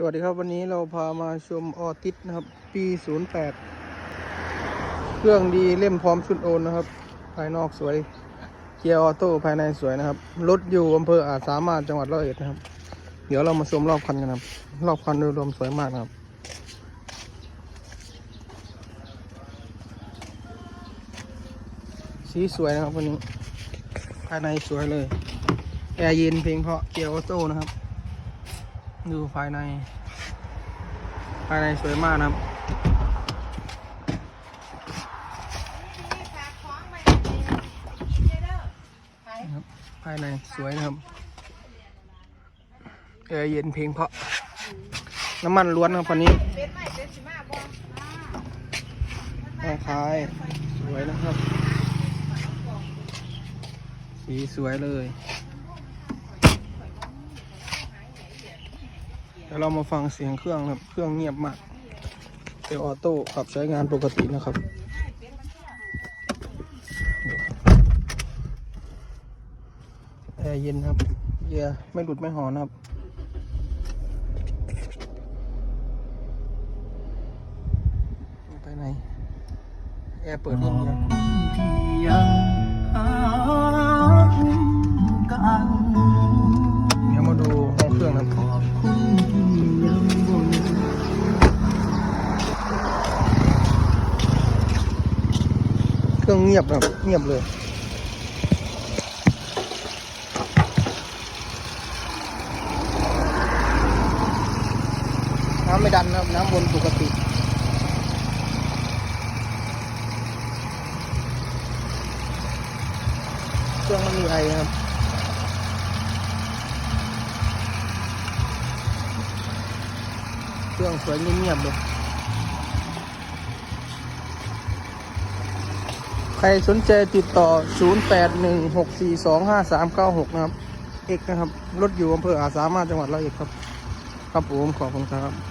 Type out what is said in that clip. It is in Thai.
สวัสดีครับวันนี้เราพามาชมออติสนะครับ ปี 08 เครื่องดีเล่มพร้อมชุดโอนนะครับ ภายนอกสวย เกียร์ออโต้ภายในสวยนะครับ รถอยู่อำเภออาจสามารถจังหวัดร้อยเอ็ดนะครับ เดี๋ยวเรามาชมรอบคันกันครับ รอบคันโดยรวมสวยมากนะครับ สีสวยนะครับวันนี้ ภายในสวยเลย แอร์เย็นเพียงเพราะเกียร์ออโต้นะครับ ดูภายใน ภายในสวยมากนะครับภายในสวยนะครับแอร์เย็นเพลงเพราะ น้ำมันล้วนครับคันนี้คลายสวยนะครับ สีสวยเลย เดี๋ยวเรามาฟังเสียงเครื่องนะครับ เครื่องเงียบมากเป็นออโต้ขับใช้งานปกตินะครับแอร์เย็นครับเยียไม่หลุดไม่หอนครับไปไหนแอร์เปิดเองครับ เครื่องเงียบนะครับเงียบเลยน้ำไม่ดันนะน้ำวนปกติเครื่องมันมีไอนะครับเครื่องสวยเงียบเลย ใครสนใจติดต่อ 0816425396 นะครับ เอกนะครับ รถอยู่อำเภออาสามารถจังหวัดร้อยเอ็ดครับ ครับผมขอบคุณครับ